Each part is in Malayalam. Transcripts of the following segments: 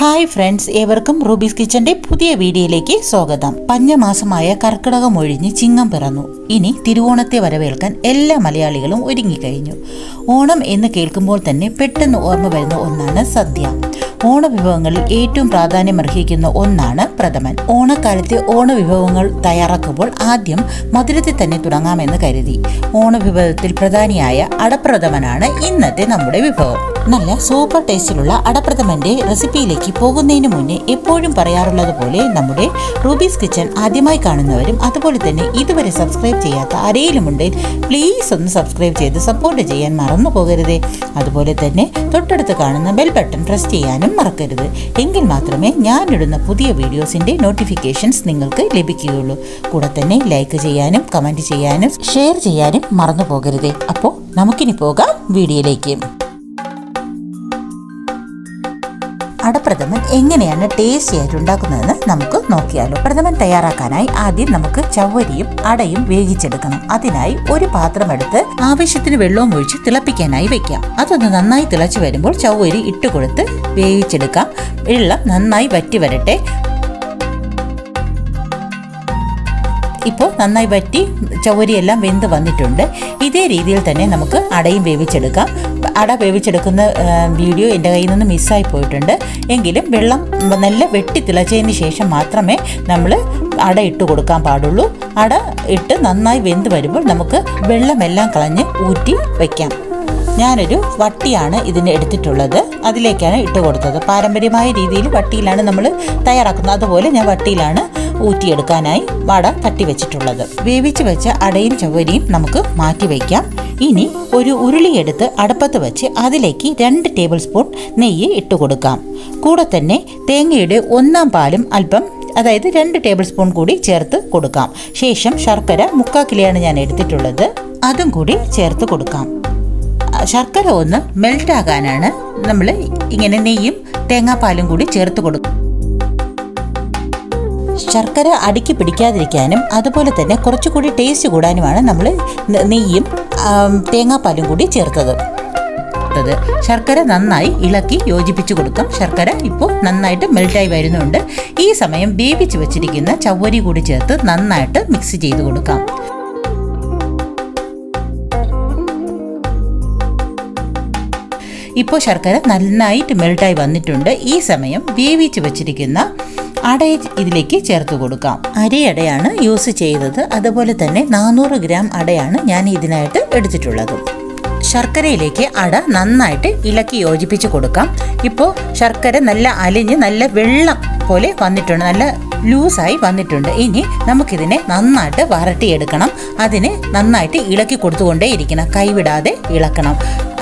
ഹായ് ഫ്രണ്ട്സ് ഏവർക്കും റൂബീസ് കിച്ചന്റെ പുതിയ വീഡിയോയിലേക്ക് സ്വാഗതം. പഞ്ഞമാസമായ കർക്കിടകം ഒഴിഞ്ഞ് ചിങ്ങം പിറന്നു. ഇനി തിരുവോണത്തെ വരവേൽക്കാൻ എല്ലാ മലയാളികളും ഒരുങ്ങിക്കഴിഞ്ഞു. ഓണം എന്ന് കേൾക്കുമ്പോൾ തന്നെ പെട്ടെന്ന് ഓർമ്മ വരുന്ന ഒന്നാണ് സദ്യ. ഓണവിഭവങ്ങളിൽ ഏറ്റവും പ്രാധാന്യമർഹിക്കുന്ന ഒന്നാണ് പ്രഥമൻ. ഓണക്കാലത്തെ ഓണവിഭവങ്ങൾ തയ്യാറാക്കുമ്പോൾ ആദ്യം മധുരത്തിൽ തന്നെ തുടങ്ങാമെന്ന് കരുതി. ഓണവിഭവത്തിൽ പ്രധാനിയായ അടപ്രഥമനാണ് ഇന്നത്തെ നമ്മുടെ വിഭവം. നല്ല സൂപ്പർ ടേസ്റ്റിലുള്ള അടപ്രഥമന്റെ റെസിപ്പിയിലേക്ക് പോകുന്നതിന് മുന്നേ എപ്പോഴും പറയാറുള്ളത് പോലെ നമ്മുടെ റൂബീസ് കിച്ചൺ ആദ്യമായി കാണുന്നവരും അതുപോലെ തന്നെ ഇതുവരെ സബ്സ്ക്രൈബ് ചെയ്യാത്ത ആരെങ്കിലുമുണ്ടെങ്കിൽ പ്ലീസ് ഒന്ന് സബ്സ്ക്രൈബ് ചെയ്ത് സപ്പോർട്ട് ചെയ്യാൻ മറന്നു പോകരുതേ. അതുപോലെ തന്നെ തൊട്ടടുത്ത് കാണുന്ന ബെൽ ബട്ടൺ പ്രസ് ചെയ്യാനും മറക്കരുത്. എങ്കിൽ മാത്രമേ ഞാനിടുന്ന പുതിയ വീഡിയോസിന്റെ നോട്ടിഫിക്കേഷൻസ് നിങ്ങൾക്ക് ലഭിക്കുകയുള്ളൂ. കൂടെ തന്നെ ലൈക്ക് ചെയ്യാനും കമന്റ് ചെയ്യാനും ഷെയർ ചെയ്യാനും മറന്നു പോകരുതേ. അപ്പോൾ നമുക്കിനി പോകാം വീഡിയോയിലേക്ക്. അടപ്രഥമൻ എങ്ങനെയാണ് ടേസ്റ്റി ആയിട്ട് ഉണ്ടാക്കുന്നതെന്ന് നമുക്ക് നോക്കിയാലോ. പ്രഥമൻ തയ്യാറാക്കാനായി ആദ്യം നമുക്ക് ചവ്വരിയും അടയും വേവിച്ചെടുക്കണം. അതിനായി ഒരു പാത്രം എടുത്ത് ആവശ്യത്തിന് വെള്ളവും ഒഴിച്ച് തിളപ്പിക്കാനായി വെക്കാം. അതൊന്ന് നന്നായി തിളച്ചു വരുമ്പോൾ ചവ്വരി ഇട്ട് കൊടുത്ത് വേവിച്ചെടുക്കാം. വെള്ളം നന്നായി വറ്റി വരട്ടെ. ഇപ്പോൾ നന്നായി വറ്റി ചവരിയെല്ലാം വെന്ത് വന്നിട്ടുണ്ട്. ഇതേ രീതിയിൽ തന്നെ നമുക്ക് അടയും വേവിച്ചെടുക്കാം. അട വേവിച്ചെടുക്കുന്ന വീഡിയോ എന്റെ കയ്യിൽ നിന്ന് മിസ്സായി പോയിട്ടുണ്ട്. എങ്കിലും വെള്ളം നല്ല വെട്ടി തിളച്ചതിന് ശേഷം മാത്രമേ നമ്മൾ അട ഇട്ട് കൊടുക്കാൻ പാടുള്ളൂ. അട ഇട്ട് നന്നായി വെന്ത് വരുമ്പോൾ നമുക്ക് വെള്ളമെല്ലാം കളഞ്ഞ് ഊറ്റി വയ്ക്കാം ഞാനൊരു വട്ടിയാണ് ഇതിന് എടുത്തിട്ടുള്ളത്. അതിലേക്കാണ് ഇട്ട് കൊടുത്തത്. പാരമ്പര്യമായ രീതിയിൽ വട്ടിയിലാണ് നമ്മൾ തയ്യാറാക്കുന്നത്. അതുപോലെ ഞാൻ വട്ടിയിലാണ് ഊറ്റിയെടുക്കാനായി വട തട്ടിവെച്ചിട്ടുള്ളത്. വേവിച്ച് വെച്ച അടയും ചവരിയും നമുക്ക് മാറ്റി വയ്ക്കാം. ഇനി ഒരു ഉരുളിയെടുത്ത് അടുപ്പത്ത് വെച്ച് അതിലേക്ക് രണ്ട് ടേബിൾ സ്പൂൺ നെയ്യ് ഇട്ട് കൊടുക്കാം. കൂടെ തന്നെ തേങ്ങയുടെ ഒന്നാം പാലും അല്പം അതായത് രണ്ട് ടേബിൾ സ്പൂൺ കൂടി ചേർത്ത് കൊടുക്കാം. ശേഷം ശർക്കര മുക്കാൽ കിലോയാണ് ഞാൻ എടുത്തിട്ടുള്ളത്. അതും കൂടി ചേർത്ത് കൊടുക്കാം. ശർക്കര ഒന്ന് മെൽറ്റ് ആകാനാണ് നമ്മൾ ഇങ്ങനെ നെയ്യും തേങ്ങാപ്പാലും കൂടി ചേർത്ത് കൊടുക്കും ശർക്കര അടുക്കി പിടിക്കാതിരിക്കാനും അതുപോലെ തന്നെ കുറച്ചുകൂടി ടേസ്റ്റ് കൂടാനുമാണ് നമ്മൾ നെയ്യും തേങ്ങാപ്പാലും കൂടി ചേർത്തത്. ചേർത്തത്. ശർക്കര നന്നായി ഇളക്കി യോജിപ്പിച്ചു കൊടുക്കാം. ശർക്കര ഇപ്പോൾ നന്നായിട്ട് മെൽറ്റായി വരുന്നുണ്ട്. ഈ സമയം വേവിച്ച് വെച്ചിരിക്കുന്ന ചവ്വരി കൂടി ചേർത്ത് നന്നായിട്ട് മിക്സ് ചെയ്ത് കൊടുക്കാം. ഇപ്പോൾ ശർക്കര നന്നായിട്ട് മെൽട്ടായി വന്നിട്ടുണ്ട്. ഈ സമയം വേവിച്ച് വെച്ചിരിക്കുന്ന അട ഇതിലേക്ക് ചേർത്ത് കൊടുക്കാം. അരി അടയാണ് യൂസ് ചെയ്തത്. അതുപോലെ തന്നെ നാനൂറ് ഗ്രാം അടയാണ് ഞാൻ ഇതിനായിട്ട് എടുത്തിട്ടുള്ളത്. ശർക്കരയിലേക്ക് അട നന്നായിട്ട് ഇളക്കി യോജിപ്പിച്ച് കൊടുക്കാം. ഇപ്പോൾ ശർക്കര നല്ല അലിഞ്ഞ് നല്ല വെള്ളം പോലെ വന്നിട്ടുണ്ട്. നല്ല ലൂസായി വന്നിട്ടുണ്ട്. ഇനി നമുക്കിതിനെ നന്നായിട്ട് വരട്ടിയെടുക്കണം. അതിന് നന്നായിട്ട് ഇളക്കി കൊടുത്തുകൊണ്ടേ ഇരിക്കണം കൈവിടാതെ ഇളക്കണം.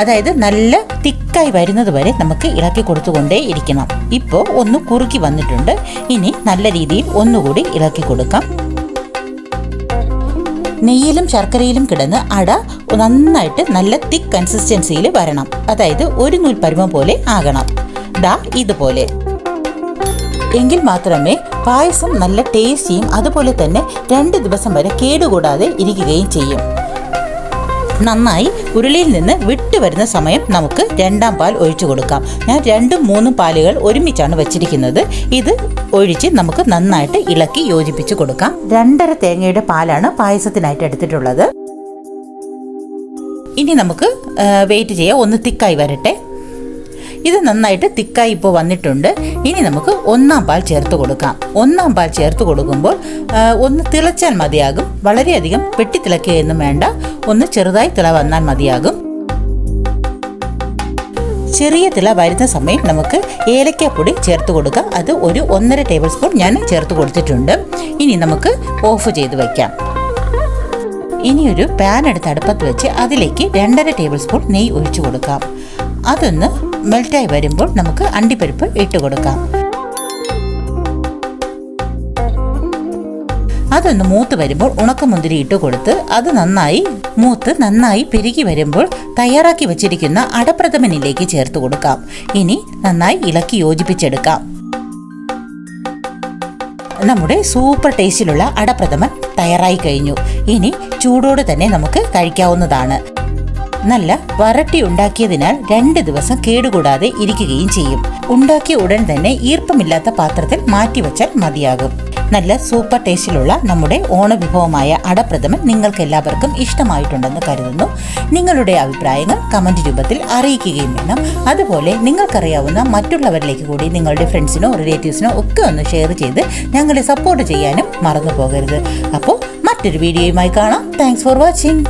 അതായത് നല്ല തിക്കായി വരുന്നത് വരെ നമുക്ക് ഇളക്കി കൊടുത്തുകൊണ്ടേ ഇരിക്കണം ഇപ്പോൾ ഒന്ന് കുറുക്കി വന്നിട്ടുണ്ട്. ഇനി നല്ല രീതിയിൽ ഒന്നുകൂടി ഇളക്കി കൊടുക്കാം. നെയ്യിലും ശർക്കരയിലും കിടന്ന് അട നന്നായിട്ട് നല്ല തിക്ക് കൺസിസ്റ്റൻസിയിൽ വരണം. അതായത് ഒരു നൂൽ പരുവം പോലെ ആകണം. ദാ ഇതുപോലെ. എങ്കിൽ മാത്രമേ പായസം നല്ല ടേസ്റ്റിയും അതുപോലെ തന്നെ രണ്ട് ദിവസം വരെ കേടുകൂടാതെ ഇരിക്കുകയും ചെയ്യും. നന്നായി ഉരുളിയിൽ നിന്ന് വിട്ടു വരുന്ന സമയം നമുക്ക് രണ്ടാം പാൽ ഒഴിച്ചു കൊടുക്കാം. ഞാൻ രണ്ടും മൂന്നും പാലുകൾ ഒരുമിച്ചാണ് വെച്ചിരിക്കുന്നത്. ഇത് ഒഴിച്ച് നമുക്ക് നന്നായിട്ട് ഇളക്കി യോജിപ്പിച്ച് കൊടുക്കാം. രണ്ടര തേങ്ങയുടെ പാലാണ് പായസത്തിനായിട്ട് എടുത്തിട്ടുള്ളത്. ഇനി നമുക്ക് വെയിറ്റ് ചെയ്യാം. ഒന്ന് തിക്കായി വരട്ടെ. ഇത് നന്നായിട്ട് തിക്കായി ഇപ്പോൾ വന്നിട്ടുണ്ട്. ഇനി നമുക്ക് ഒന്നാം പാൽ ചേർത്ത് കൊടുക്കാം. ഒന്നാം പാൽ ചേർത്ത് കൊടുക്കുമ്പോൾ ഒന്ന് തിളച്ചാൽ മതിയാകും. വളരെയധികം വെട്ടിത്തിളക്കുകയൊന്നും വേണ്ട. ഒന്ന് ചെറുതായി തിള വന്നാൽ മതിയാകും. ചെറിയ തിള വരുന്ന സമയം നമുക്ക് ഏലക്കാപ്പൊടി ചേർത്ത് കൊടുക്കാം. അത് ഒരു ഒന്നര ടേബിൾ സ്പൂൺ ഞാൻ ചേർത്ത് കൊടുത്തിട്ടുണ്ട്. ഇനി നമുക്ക് ഓഫ് ചെയ്ത് വയ്ക്കാം ഇനി ഒരു പാൻ എടുത്ത് അടുപ്പത്ത് വെച്ച് അതിലേക്ക് രണ്ടര ടേബിൾ സ്പൂൺ നെയ്യ് ഒഴിച്ചു കൊടുക്കാം. അതൊന്ന് മെൽറ്റായി വരുമ്പോൾ നമുക്ക് അണ്ടിപ്പരിപ്പ് ഇട്ട് കൊടുക്കാം. അതൊന്ന് മൂത്ത് വരുമ്പോൾ ഉണക്കമുന്തിരി ഇട്ട് കൊടുത്ത് അത് നന്നായി മൂത്ത് നന്നായി പെരുകി വരുമ്പോൾ തയ്യാറാക്കി വെച്ചിരിക്കുന്ന അടപ്രഥമനിലേക്ക് ചേർത്ത് കൊടുക്കാം. ഇനി നന്നായി ഇളക്കി യോജിപ്പിച്ചെടുക്കാം. നമ്മുടെ സൂപ്പർ ടേസ്റ്റിലുള്ള അടപ്രഥമൻ തയ്യാറായി കഴിഞ്ഞു. ഇനി ചൂടോടെ തന്നെ നമുക്ക് കഴിക്കാവുന്നതാണ്. നല്ല വരട്ടി ഉണ്ടാക്കിയതിനാൽ രണ്ട് ദിവസം കേടുകൂടാതെ ഇരിക്കുകയും ചെയ്യും. ഉണ്ടാക്കിയ ഉടൻ തന്നെ ഈർപ്പമില്ലാത്ത പാത്രത്തിൽ മാറ്റിവെച്ചാൽ മതിയാകും. നല്ല സൂപ്പർ ടേസ്റ്റിലുള്ള നമ്മുടെ ഓണവിഭവമായ അടപ്രഥമൻ നിങ്ങൾക്ക് എല്ലാവർക്കും ഇഷ്ടമായിട്ടുണ്ടെന്ന് കരുതുന്നു. നിങ്ങളുടെ അഭിപ്രായങ്ങൾ കമന്റ് രൂപത്തിൽ അറിയിക്കുകയും വേണം. അതുപോലെ നിങ്ങൾക്കറിയാവുന്ന മറ്റുള്ളവരിലേക്ക് കൂടി നിങ്ങളുടെ ഫ്രണ്ട്സിനോ റിലേറ്റീവ്സിനോ ഒക്കെ ഒന്ന് ഷെയർ ചെയ്ത് ഞങ്ങളെ സപ്പോർട്ട് ചെയ്യാനും മറന്നു പോകരുത് അപ്പോൾ മറ്റൊരു വീഡിയോയുമായി കാണാം. Thanks for watching